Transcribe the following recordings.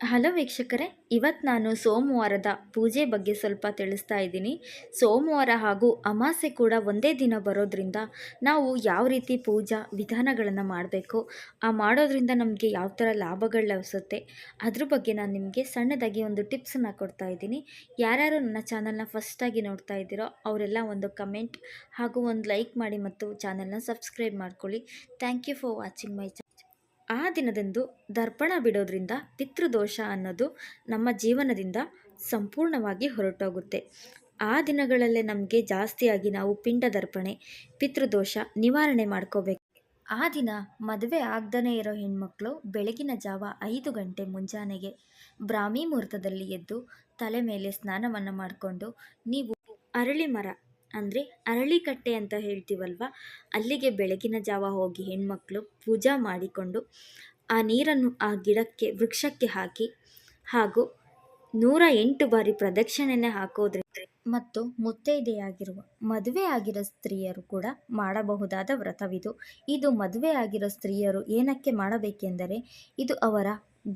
Hello ವೀಕ್ಷಕರೇ ಇವತ್ತು ನಾನು ಸೋಮವಾರದ ಪೂಜೆ ಬಗ್ಗೆ ಸ್ವಲ್ಪ ತಿಳಿಸ್ತಾ ಇದ್ದೀನಿ. ಸೋಮವಾರ ಹಾಗೂ ಅಮಾಸೆ ಕೂಡ ಒಂದೇ ದಿನ ಬರೋದ್ರಿಂದ ನಾವು ಯಾವ ರೀತಿ ಪೂಜಾ ವಿಧಾನಗಳನ್ನು ಮಾಡಬೇಕು, ಆ ಮಾಡೋದ್ರಿಂದ ನಮಗೆ ಯಾವ ಥರ ಲಾಭಗಳು ಲಭಿಸುತ್ತೆ, ಅದ್ರ ಬಗ್ಗೆ ನಾನು ನಿಮಗೆ ಸಣ್ಣದಾಗಿ ಒಂದು ಟಿಪ್ಸನ್ನು ಕೊಡ್ತಾ ಇದ್ದೀನಿ. ಯಾರ್ಯಾರು ನನ್ನ ಚಾನಲ್ನ ಫಸ್ಟಾಗಿ ನೋಡ್ತಾ ಇದ್ದೀರೋ ಅವರೆಲ್ಲ ಒಂದು ಕಮೆಂಟ್ ಹಾಗೂ ಒಂದು ಲೈಕ್ ಮಾಡಿ ಮತ್ತು ಚಾನಲ್ನ ಸಬ್ಸ್ಕ್ರೈಬ್ ಮಾಡ್ಕೊಳ್ಳಿ. Thank you for watching my ಆ ದಿನದಂದು ದರ್ಪಣ ಬಿಡೋದ್ರಿಂದ ಪಿತೃದೋಷ ಅನ್ನೋದು ನಮ್ಮ ಜೀವನದಿಂದ ಸಂಪೂರ್ಣವಾಗಿ ಹೊರಟೋಗುತ್ತೆ. ಆ ದಿನಗಳಲ್ಲೇ ನಮಗೆ ಜಾಸ್ತಿಯಾಗಿ ನಾವು ಪಿಂಡ ದರ್ಪಣೆ, ಪಿತೃದೋಷ ನಿವಾರಣೆ ಮಾಡ್ಕೋಬೇಕು. ಆ ದಿನ ಮದುವೆ ಆಗ್ದನೇ ಇರೋ ಹೆಣ್ಮಕ್ಳು ಬೆಳಗಿನ ಜಾವ ಐದು ಗಂಟೆ ಮುಂಜಾನೆಗೆ ಬ್ರಾಹ್ಮಿ ಮುಹೂರ್ತದಲ್ಲಿ ಎದ್ದು ತಲೆ ಮೇಲೆ ಸ್ನಾನವನ್ನು ಮಾಡಿಕೊಂಡು ನೀವು ಅರಳಿ ಮರ ಅಂದರೆ ಅರಳಿಕಟ್ಟೆ ಅಂತ ಹೇಳ್ತೀವಲ್ವ? ಅಲ್ಲಿಗೆ ಬೆಳಗಿನ ಜಾವ ಹೋಗಿ ಹೆಣ್ಮಕ್ಳು ಪೂಜಾ ಮಾಡಿಕೊಂಡು ಆ ನೀರನ್ನು ಆ ಗಿಡಕ್ಕೆ, ವೃಕ್ಷಕ್ಕೆ ಹಾಕಿ ಹಾಗೂ ನೂರ ಎಂಟು ಬಾರಿ ಪ್ರದಕ್ಷಿಣೆನೇ ಹಾಕೋದ್ರಿಂದ ಮತ್ತು ಮುತ್ತೈದೆಯಾಗಿರುವ, ಮದುವೆ ಆಗಿರೋ ಸ್ತ್ರೀಯರು ಕೂಡ ಮಾಡಬಹುದಾದ ವ್ರತವಿದು. ಇದು ಮದುವೆ ಆಗಿರೋ ಸ್ತ್ರೀಯರು ಏನಕ್ಕೆ ಮಾಡಬೇಕೆಂದರೆ, ಇದು ಅವರ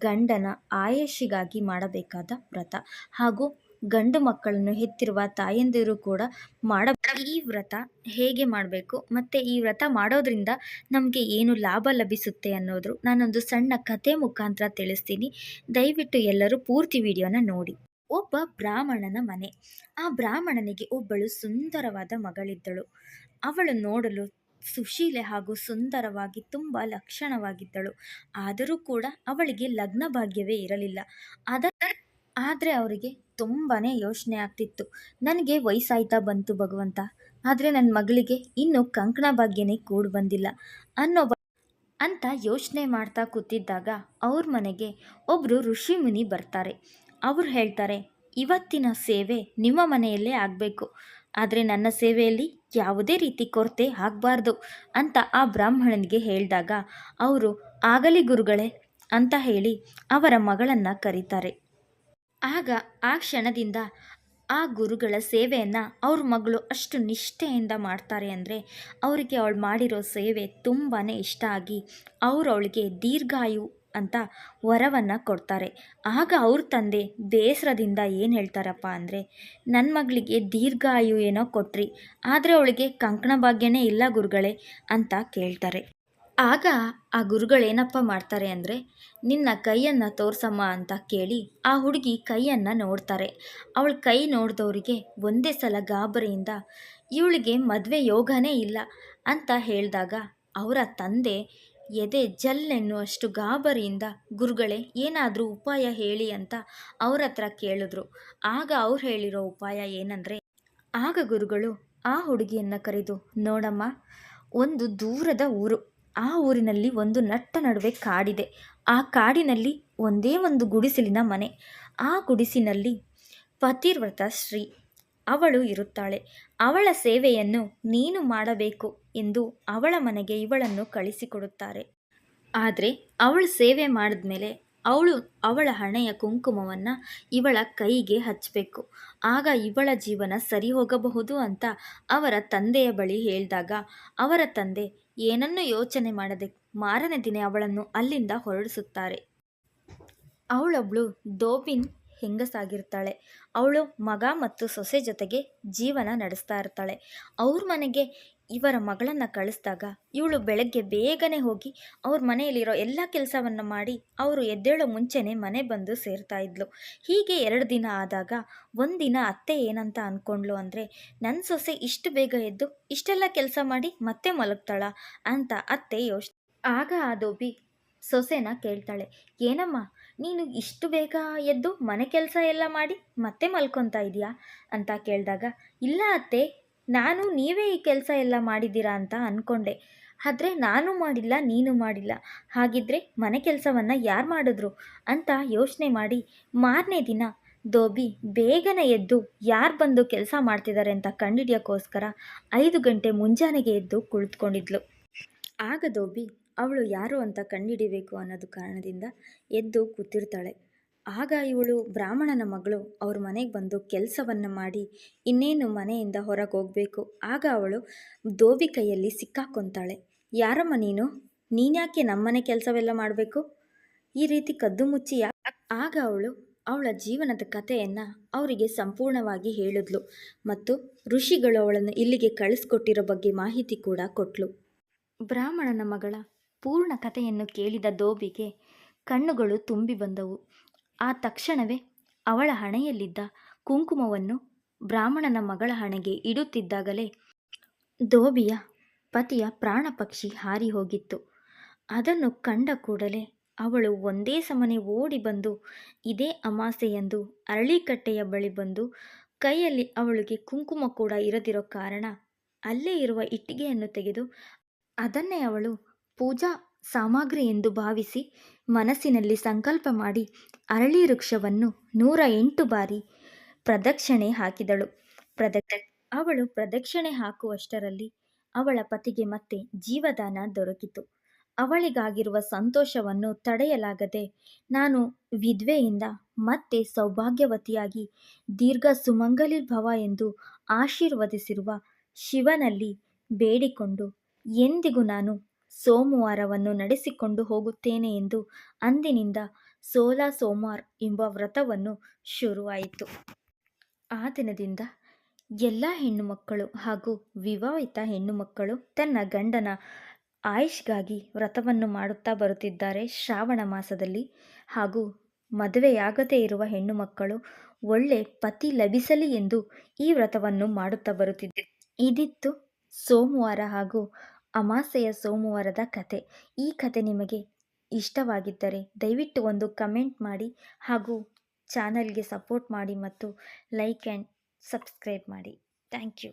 ಗಂಡನ ಆಯಸ್ಸಿಗಾಗಿ ಮಾಡಬೇಕಾದ ವ್ರತ ಹಾಗೂ ಗಂಡು ಮಕ್ಕಳನ್ನು ಹೆತ್ತಿರುವ ತಾಯಂದಿರು ಕೂಡ ಮಾಡ ಈ ವ್ರತ ಹೇಗೆ ಮಾಡಬೇಕು? ಮತ್ತು ಈ ವ್ರತ ಮಾಡೋದ್ರಿಂದ ನಮಗೆ ಏನು ಲಾಭ ಲಭಿಸುತ್ತೆ ಅನ್ನೋದ್ರು ನಾನೊಂದು ಸಣ್ಣ ಕತೆ ಮುಖಾಂತರ ತಿಳಿಸ್ತೀನಿ. ದಯವಿಟ್ಟು ಎಲ್ಲರೂ ಪೂರ್ತಿ ವಿಡಿಯೋನ ನೋಡಿ. ಒಬ್ಬ ಬ್ರಾಹ್ಮಣನ ಮನೆ. ಆ ಬ್ರಾಹ್ಮಣನಿಗೆ ಒಬ್ಬಳು ಸುಂದರವಾದ ಮಗಳಿದ್ದಳು. ಅವಳು ನೋಡಲು ಸುಶೀಲೆ ಹಾಗೂ ಸುಂದರವಾಗಿ ತುಂಬ ಲಕ್ಷಣವಾಗಿದ್ದಳು. ಆದರೂ ಕೂಡ ಅವಳಿಗೆ ಲಗ್ನ ಭಾಗ್ಯವೇ ಇರಲಿಲ್ಲ. ಅದ ಆದರೆ ಅವರಿಗೆ ತುಂಬಾ ಯೋಚನೆ ಆಗ್ತಿತ್ತು. ನನಗೆ ವಯಸ್ಸಾಯ್ತಾ ಬಂತು ಭಗವಂತ. ಆದರೆ ನನ್ನ ಮಗಳಿಗೆ ಇನ್ನೂ ಕಂಕಣ ಭಾಗ್ಯನೇ ಕೂಡು ಬಂದಿಲ್ಲ. ಅನ್ನೋ ಅಂತ ಯೋಚನೆ ಮಾಡ್ತಾ ಕೂತಿದ್ದಾಗ ಅವ್ರ ಮನೆಗೆ ಒಬ್ಬರು ಋಷಿ ಮುನಿ ಬರ್ತಾರೆ. ಅವರು ಹೇಳ್ತಾರೆ, ಇವತ್ತಿನ ಸೇವೆ ನಿಮ್ಮ ಮನೆಯಲ್ಲೇ ಆಗಬೇಕು. ಆದರೆ ನನ್ನ ಸೇವೆಯಲ್ಲಿ ಯಾವುದೇ ರೀತಿ ಕೊರತೆ ಆಗಬಾರ್ದು ಅಂತ ಆ ಬ್ರಾಹ್ಮಣನಿಗೆ ಹೇಳಿದಾಗ ಅವರು, ಆಗಲಿ ಗುರುಗಳೇ ಅಂತ ಹೇಳಿ ಅವರ ಮಗಳನ್ನು ಕರೀತಾರೆ. ಆಗ ಆ ಕ್ಷಣದಿಂದ ಆ ಗುರುಗಳ ಸೇವೆಯನ್ನು ಅವ್ರ ಮಗಳು ಅಷ್ಟು ನಿಷ್ಠೆಯಿಂದ ಮಾಡ್ತಾರೆ ಅಂದರೆ ಅವರಿಗೆ ಅವಳು ಮಾಡಿರೋ ಸೇವೆ ತುಂಬಾ ಇಷ್ಟ ಆಗಿ ಅವರು ಅವಳಿಗೆ ದೀರ್ಘಾಯು ಅಂತ ವರವನ್ನು ಕೊಡ್ತಾರೆ. ಆಗ ಅವ್ರ ತಂದೆ ಬೇಸರದಿಂದ ಏನು ಹೇಳ್ತಾರಪ್ಪ ಅಂದರೆ ನನ್ನ ಮಗಳಿಗೆ ದೀರ್ಘಾಯು ಏನೋ ಕೊಟ್ರಿ, ಆದರೆ ಅವಳಿಗೆ ಕಂಕಣ ಭಾಗ್ಯನೇ ಇಲ್ಲ ಗುರುಗಳೇ ಅಂತ ಕೇಳ್ತಾರೆ. ಆಗ ಆ ಗುರುಗಳೇನಪ್ಪ ಮಾಡ್ತಾರೆ ಅಂದರೆ, ನಿನ್ನ ಕೈಯನ್ನು ತೋರ್ಸಮ್ಮ ಅಂತ ಕೇಳಿ ಆ ಹುಡುಗಿ ಕೈಯನ್ನು ನೋಡ್ತಾರೆ. ಅವಳ ಕೈ ನೋಡಿದವರಿಗೆ ಒಂದೇ ಸಲ ಗಾಬರಿಯಿಂದ, ಇವಳಿಗೆ ಮದುವೆ ಯೋಗನೇ ಇಲ್ಲ ಅಂತ ಹೇಳಿದಾಗ ಅವರ ತಂದೆ ಎದೆ ಜಲ್ಲೆನ್ನುವಷ್ಟು ಗಾಬರಿಯಿಂದ, ಗುರುಗಳೇ, ಏನಾದರೂ ಉಪಾಯ ಹೇಳಿ ಅಂತ ಅವ್ರ ಹತ್ರ ಕೇಳಿದ್ರು. ಆಗ ಅವ್ರು ಹೇಳಿರೋ ಉಪಾಯ ಏನಂದರೆ, ಆಗ ಗುರುಗಳು ಆ ಹುಡುಗಿಯನ್ನು ಕರೆದು, ನೋಡಮ್ಮ, ಒಂದು ದೂರದ ಊರು ಆ ಊರಿನಲ್ಲಿ ಒಂದು ನಟ್ಟ ನಡುವೆ ಕಾಡಿದೆ. ಆ ಕಾಡಿನಲ್ಲಿ ಒಂದೇ ಒಂದು ಗುಡಿಸಲಿನ ಮನೆ. ಆ ಗುಡಿಸಿನಲ್ಲಿ ಪತಿವ್ರತ ಶ್ರೀ. ಅವಳು ಇರುತ್ತಾಳೆ. ಅವಳ ಸೇವೆಯನ್ನು ನೀನು ಮಾಡಬೇಕು ಎಂದು ಅವಳ ಮನೆಗೆ ಇವಳನ್ನು ಕಳಿಸಿಕೊಡುತ್ತಾರೆ. ಆದರೆ ಅವಳು ಸೇವೆ ಮಾಡಿದ್ಮೇಲೆ ಅವಳು ಅವಳ ಹಣೆಯ ಕುಂಕುಮವನ್ನು ಇವಳ ಕೈಗೆ ಹಚ್ಚಬೇಕು ಆಗ ಇವಳ ಜೀವನ ಸರಿ ಹೋಗಬಹುದು ಅಂತ ಅವರ ತಂದೆಯ ಬಳಿ ಹೇಳಿದಾಗ, ಅವರ ತಂದೆ, ಏನನ್ನು ಯೋಚನೆ ಮಾಡದೆ ಮಾರನೇ ದಿನ ಅವಳನ್ನು ಅಲ್ಲಿಂದ ಹೊರಡಿಸುತ್ತಾರೆ. ಅವಳೊಬ್ಳು ದೋಬಿನ್ ಹೆಂಗಸಾಗಿರ್ತಾಳೆ. ಅವಳು ಮಗ ಮತ್ತು ಸೊಸೆ ಜೊತೆಗೆ ಜೀವನ ನಡೆಸ್ತಾ ಇರ್ತಾಳೆ. ಅವ್ರ ಮನೆಗೆ ಇವರ ಮಗಳನ್ನು ಕಳಿಸಿದಾಗ ಇವಳು ಬೆಳಗ್ಗೆ ಬೇಗನೆ ಹೋಗಿ ಅವ್ರ ಮನೆಯಲ್ಲಿರೋ ಎಲ್ಲ ಕೆಲಸವನ್ನು ಮಾಡಿ ಅವರು ಎದ್ದೇಳೋ ಮುಂಚೆನೇ ಮನೆ ಬಂದು ಸೇರ್ತಾ ಇದ್ಲು. ಹೀಗೆ ಎರಡು ದಿನ ಆದಾಗ ಒಂದಿನ ಅತ್ತೆ ಏನಂತ ಅಂದ್ಕೊಂಡ್ಲು ಅಂದರೆ ನನ್ನ ಸೊಸೆ ಇಷ್ಟು ಬೇಗ ಎದ್ದು ಇಷ್ಟೆಲ್ಲ ಕೆಲಸ ಮಾಡಿ ಮತ್ತೆ ಮಲಗ್ತಾಳ ಅಂತ ಅತ್ತೆ ಯೋಚನೆ ಆಗ ಆ ದೋಬಿ ಸೊಸೆನ ಕೇಳ್ತಾಳೆ, ಏನಮ್ಮ ನೀನು ಇಷ್ಟು ಬೇಗ ಎದ್ದು ಮನೆ ಕೆಲಸ ಎಲ್ಲ ಮಾಡಿ ಮತ್ತೆ ಮಲ್ಕೊತಾ ಇದೆಯಾ? ಅಂತ ಕೇಳಿದಾಗ, ಇಲ್ಲ ಅತ್ತೆ, ನಾನು ನೀವೇ ಈ ಕೆಲಸ ಎಲ್ಲ ಮಾಡಿದ್ದೀರಾ ಅಂತ ಅಂದ್ಕೊಂಡೆ ಆದರೆ ನಾನು ಮಾಡಿಲ್ಲ, ನೀನು ಮಾಡಿಲ್ಲ. ಹಾಗಿದ್ರೆ ಮನೆ ಕೆಲಸವನ್ನು ಯಾರು ಮಾಡಿದ್ರು? ಅಂತ ಯೋಚನೆ ಮಾಡಿ, ಮಾರನೇ ದಿನ ದೋಬಿ ಬೇಗನೆ ಎದ್ದು ಯಾರು ಬಂದು ಕೆಲಸ ಮಾಡ್ತಿದ್ದಾರೆ ಅಂತ ಕಂಡಿಡಿಯೋಕ್ಕೋಸ್ಕರ ಐದು ಗಂಟೆ ಮುಂಜಾನೆಗೆ ಎದ್ದು ಕುಳಿತುಕೊಂಡಿದ್ಲು. ಆಗ ದೋಬಿ ಅವಳು ಯಾರು ಅಂತ ಕಂಡುಹಿಡಿಬೇಕು ಅನ್ನೋದು ಕಾರಣದಿಂದ ಎದ್ದು ಕೂತಿರ್ತಾಳೆ. ಆಗ ಇವಳು ಬ್ರಾಹ್ಮಣನ ಮಗಳು ಅವ್ರ ಮನೆಗೆ ಬಂದು ಕೆಲಸವನ್ನು ಮಾಡಿ ಇನ್ನೇನು ಮನೆಯಿಂದ ಹೊರಗೆ ಹೋಗಬೇಕು. ಆಗ ಅವಳು ದೋಬಿ ಕೈಯಲ್ಲಿ ಸಿಕ್ಕಾಕೊತಾಳೆ. ಯಾರಮ್ಮ ನೀನು? ನೀನ್ಯಾಕೆ ನಮ್ಮನೆ ಕೆಲಸವೆಲ್ಲ ಮಾಡಬೇಕು? ಈ ರೀತಿ ಕದ್ದು ಮುಚ್ಚಿ ಆಗ ಅವಳು ಅವಳ ಜೀವನದ ಕಥೆಯನ್ನು ಅವರಿಗೆ ಸಂಪೂರ್ಣವಾಗಿ ಹೇಳಿದ್ಲು ಮತ್ತು ಋಷಿಗಳು ಅವಳನ್ನು ಇಲ್ಲಿಗೆ ಕಳಿಸ್ಕೊಟ್ಟಿರೋ ಬಗ್ಗೆ ಮಾಹಿತಿ ಕೂಡ ಕೊಟ್ಲು. ಬ್ರಾಹ್ಮಣನ ಮಗಳ ಪೂರ್ಣ ಕಥೆಯನ್ನು ಕೇಳಿದ ದೋಬಿಗೆ ಕಣ್ಣುಗಳು ತುಂಬಿ ಬಂದವು. ಆ ತಕ್ಷಣವೇ ಅವಳ ಹಣೆಯಲ್ಲಿದ್ದ ಕುಂಕುಮವನ್ನು ಬ್ರಾಹ್ಮಣನ ಮಗಳ ಹಣೆಗೆ ಇಡುತ್ತಿದ್ದಾಗಲೇ ದೋಬಿಯ ಪತಿಯ ಪ್ರಾಣ ಪಕ್ಷಿ ಹಾರಿ ಹೋಗಿತ್ತು. ಅದನ್ನು ಕಂಡ ಕೂಡಲೇ ಅವಳು ಒಂದೇ ಸಮನೆ ಓಡಿ ಬಂದು, ಇದೇ ಅಮಾಸೆಯೆಂದು ಅರಳಿಕಟ್ಟೆಯ ಬಳಿ ಬಂದು, ಕೈಯಲ್ಲಿ ಅವಳಿಗೆ ಕುಂಕುಮ ಕೂಡ ಇರದಿರೋ ಕಾರಣ ಅಲ್ಲೇ ಇರುವ ಇಟ್ಟಿಗೆಯನ್ನು ತೆಗೆದು ಅದನ್ನೇ ಅವಳು ಪೂಜಾ ಸಾಮಗ್ರಿ ಎಂದು ಭಾವಿಸಿ ಮನಸ್ಸಿನಲ್ಲಿ ಸಂಕಲ್ಪ ಮಾಡಿ ಅರಳಿ ವೃಕ್ಷವನ್ನು ನೂರ ಎಂಟು ಬಾರಿ ಪ್ರದಕ್ಷಿಣೆ ಹಾಕಿದಳು. ಪ್ರದಕ್ಷ, ಅವಳು ಪ್ರದಕ್ಷಿಣೆ ಹಾಕುವಷ್ಟರಲ್ಲಿ ಅವಳ ಪತಿಗೆ ಮತ್ತೆ ಜೀವದಾನ ದೊರಕಿತು. ಅವಳಿಗಾಗಿರುವ ಸಂತೋಷವನ್ನು ತಡೆಯಲಾಗದೆ ನಾನು ವಿಧವೆಯಿಂದ ಮತ್ತೆ ಸೌಭಾಗ್ಯವತಿಯಾಗಿ ದೀರ್ಘ ಸುಮಂಗಲಿರ್ಭವ ಎಂದು ಆಶೀರ್ವದಿಸಿರುವ ಶಿವನಲ್ಲಿ ಬೇಡಿಕೊಂಡು ಎಂದಿಗೂ ನಾನು ಸೋಮವಾರವನ್ನು ನಡೆಸಿಕೊಂಡು ಹೋಗುತ್ತೇನೆ ಎಂದು ಅಂದಿನಿಂದ ಸೋಲಾ ಸೋಮವಾರ್ ಎಂಬ ವ್ರತವನ್ನು ಶುರುವಾಯಿತು. ಆ ದಿನದಿಂದ ಎಲ್ಲ ಹೆಣ್ಣು ಮಕ್ಕಳು ಹಾಗೂ ವಿವಾಹಿತ ಹೆಣ್ಣು ಮಕ್ಕಳು ತನ್ನ ಗಂಡನ ಆಯುಷ್ಗಾಗಿ ವ್ರತವನ್ನು ಮಾಡುತ್ತಾ ಬರುತ್ತಿದ್ದಾರೆ. ಶ್ರಾವಣ ಮಾಸದಲ್ಲಿ ಹಾಗೂ ಮದುವೆಯಾಗದೇ ಇರುವ ಹೆಣ್ಣು ಮಕ್ಕಳು ಒಳ್ಳೆ ಪತಿ ಲಭಿಸಲಿ ಎಂದು ಈ ವ್ರತವನ್ನು ಮಾಡುತ್ತಾ ಬರುತ್ತಿದ್ದೆ. ಇದಿತ್ತು ಸೋಮವಾರ ಹಾಗೂ ಅಮಾಸೆಯ ಸೋಮವಾರದ ಕತೆ. ಈ ಕತೆ ನಿಮಗೆ ಇಷ್ಟವಾಗಿದ್ದರೆ ದಯವಿಟ್ಟು ಒಂದು ಕಮೆಂಟ್ ಮಾಡಿ ಹಾಗೂ ಚಾನಲ್ಗೆ ಸಪೋರ್ಟ್ ಮಾಡಿ ಮತ್ತು ಲೈಕ್ ಆ್ಯಂಡ್ ಸಬ್ಸ್ಕ್ರೈಬ್ ಮಾಡಿ. Thank you.